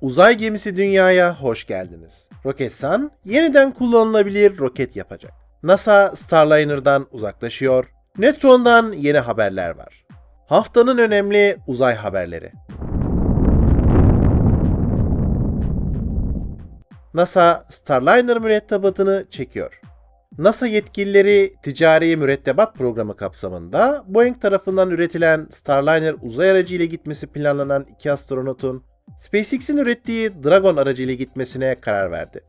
Uzay gemisi dünyaya hoş geldiniz. Roketsan yeniden kullanılabilir roket yapacak. NASA Starliner'dan uzaklaşıyor. Neutron'dan yeni haberler var. Haftanın önemli uzay haberleri. NASA Starliner mürettebatını çekiyor. NASA yetkilileri ticari mürettebat programı kapsamında Boeing tarafından üretilen Starliner uzay aracı ile gitmesi planlanan iki astronotun SpaceX'in ürettiği Dragon aracı ile gitmesine karar verdi.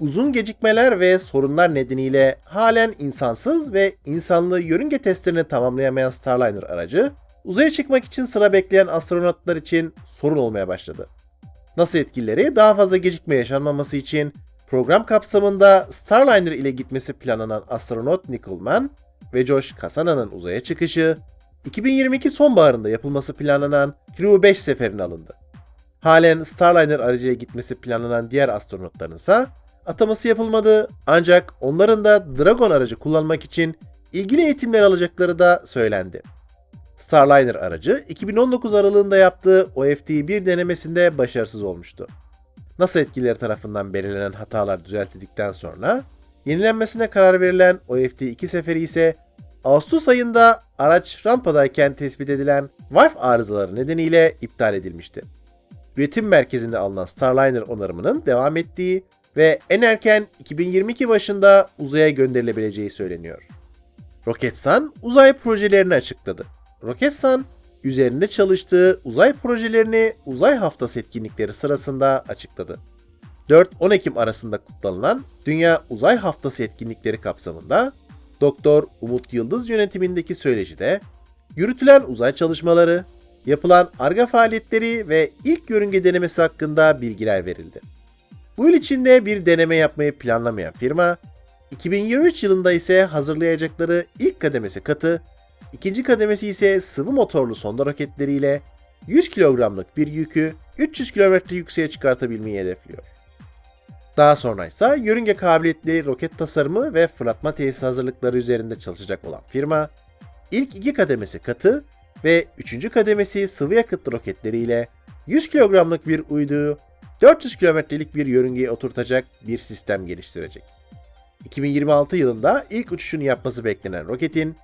Uzun gecikmeler ve sorunlar nedeniyle halen insansız ve insanlı yörünge testlerini tamamlayamayan Starliner aracı, uzaya çıkmak için sıra bekleyen astronotlar için sorun olmaya başladı. NASA yetkilileri daha fazla gecikme yaşanmaması için program kapsamında Starliner ile gitmesi planlanan astronot Nickelman ve Josh Casana'nın uzaya çıkışı, 2022 sonbaharında yapılması planlanan Crew 5 seferine alındı. Halen Starliner aracıyla gitmesi planlanan diğer astronotların ise ataması yapılmadı ancak onların da Dragon aracı kullanmak için ilgili eğitimler alacakları da söylendi. Starliner aracı 2019 aralığında yaptığı OFD-1 denemesinde başarısız olmuştu. NASA yetkilileri tarafından belirlenen hatalar düzeltildikten sonra yenilenmesine karar verilen OFD-2 seferi ise Ağustos ayında araç rampadayken tespit edilen valve arızaları nedeniyle iptal edilmişti. Üretim merkezinde alınan Starliner onarımının devam ettiği ve en erken 2022 başında uzaya gönderilebileceği söyleniyor. Roketsan uzay projelerini açıkladı. Roketsan, üzerinde çalıştığı uzay projelerini uzay haftası etkinlikleri sırasında açıkladı. 4-10 Ekim arasında kutlanılan Dünya Uzay Haftası etkinlikleri kapsamında Doktor Umut Yıldız yönetimindeki söyleşide yürütülen uzay çalışmaları, yapılan ARGA faaliyetleri ve ilk yörünge denemesi hakkında bilgiler verildi. Bu yıl içinde bir deneme yapmayı planlamayan firma, 2023 yılında ise hazırlayacakları ilk kademesi katı, ikinci kademesi ise sıvı motorlu sonda roketleriyle 100 kilogramlık bir yükü 300 kilometre yükseğe çıkartabilmeyi hedefliyor. Daha sonra ise yörünge kabiliyetli roket tasarımı ve fırlatma tesisi hazırlıkları üzerinde çalışacak olan firma, ilk iki kademesi katı ve üçüncü kademesi sıvı yakıtlı roketleriyle 100 kilogramlık bir uyduyu 400 kilometrelik bir yörüngeye oturtacak bir sistem geliştirecek. 2026 yılında ilk uçuşunu yapması beklenen roketin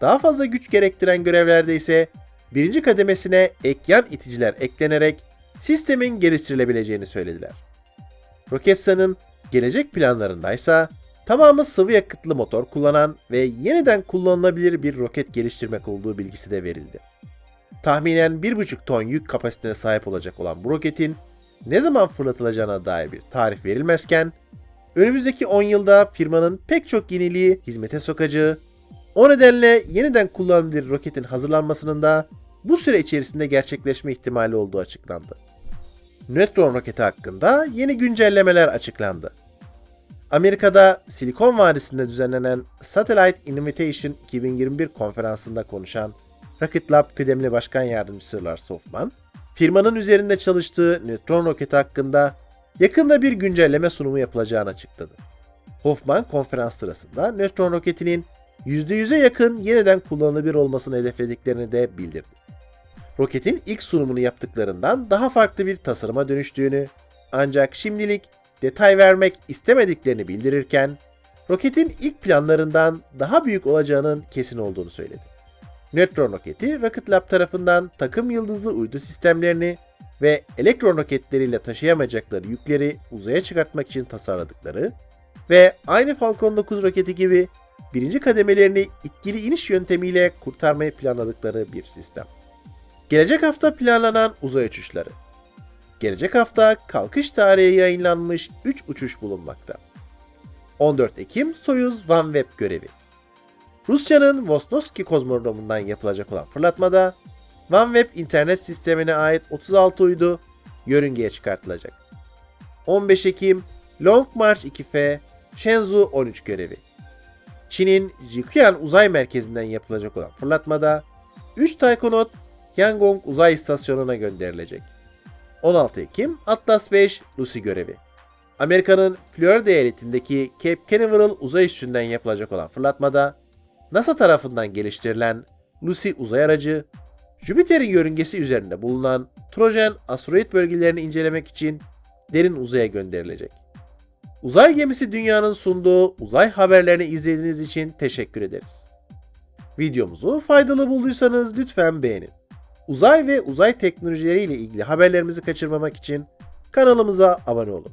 daha fazla güç gerektiren görevlerde ise birinci kademesine ek yan iticiler eklenerek sistemin geliştirilebileceğini söylediler. Roketsan'ın gelecek planlarındaysa tamamı sıvı yakıtlı motor kullanan ve yeniden kullanılabilir bir roket geliştirmek olduğu bilgisi de verildi. Tahminen 1,5 ton yük kapasitesine sahip olacak olan bu roketin ne zaman fırlatılacağına dair bir tarih verilmezken, önümüzdeki 10 yılda firmanın pek çok yeniliği hizmete sokacağı, o nedenle yeniden kullanılabilir roketin hazırlanmasının da bu süre içerisinde gerçekleşme ihtimali olduğu açıklandı. Neutron roketi hakkında yeni güncellemeler açıklandı. Amerika'da Silikon Vadisi'nde düzenlenen Satellite Invitation 2021 konferansında konuşan Rocket Lab kıdemli başkan yardımcısı Lars Hoffman, firmanın üzerinde çalıştığı nötron roketi hakkında yakında bir güncelleme sunumu yapılacağını açıkladı. Hoffman konferans sırasında nötron roketinin %100'e yakın yeniden kullanılabilir olmasını hedeflediklerini de bildirdi. Roketin ilk sunumunu yaptıklarından daha farklı bir tasarıma dönüştüğünü ancak şimdilik detay vermek istemediklerini bildirirken roketin ilk planlarından daha büyük olacağının kesin olduğunu söyledi. Neutron roketi Rocket Lab tarafından takım yıldızı uydu sistemlerini ve elektron roketleriyle taşıyamayacakları yükleri uzaya çıkartmak için tasarladıkları ve aynı Falcon 9 roketi gibi birinci kademelerini itkili iniş yöntemiyle kurtarmayı planladıkları bir sistem. Gelecek hafta planlanan uzay uçuşları. Gelecek hafta kalkış tarihi yayınlanmış 3 uçuş bulunmakta. 14 Ekim Soyuz OneWeb görevi. Rusya'nın Vosnoski kozmodromundan yapılacak olan fırlatmada OneWeb internet sistemine ait 36 uydu yörüngeye çıkartılacak. 15 Ekim Long March 2F Shenzhou 13 görevi. Çin'in Jiuquan Uzay Merkezi'nden yapılacak olan fırlatmada 3 Taykonot Tiangong Uzay İstasyonu'na gönderilecek. 16 Ekim Atlas 5 Lucy görevi. Amerika'nın Florida eyaletindeki Cape Canaveral uzay üssünden yapılacak olan fırlatmada NASA tarafından geliştirilen Lucy uzay aracı Jüpiter'in yörüngesi üzerinde bulunan Trojan asteroid bölgelerini incelemek için derin uzaya gönderilecek. Uzay gemisi dünyanın sunduğu uzay haberlerini izlediğiniz için teşekkür ederiz. Videomuzu faydalı bulduysanız lütfen beğenin. Uzay ve uzay teknolojileriyle ilgili haberlerimizi kaçırmamak için kanalımıza abone olun.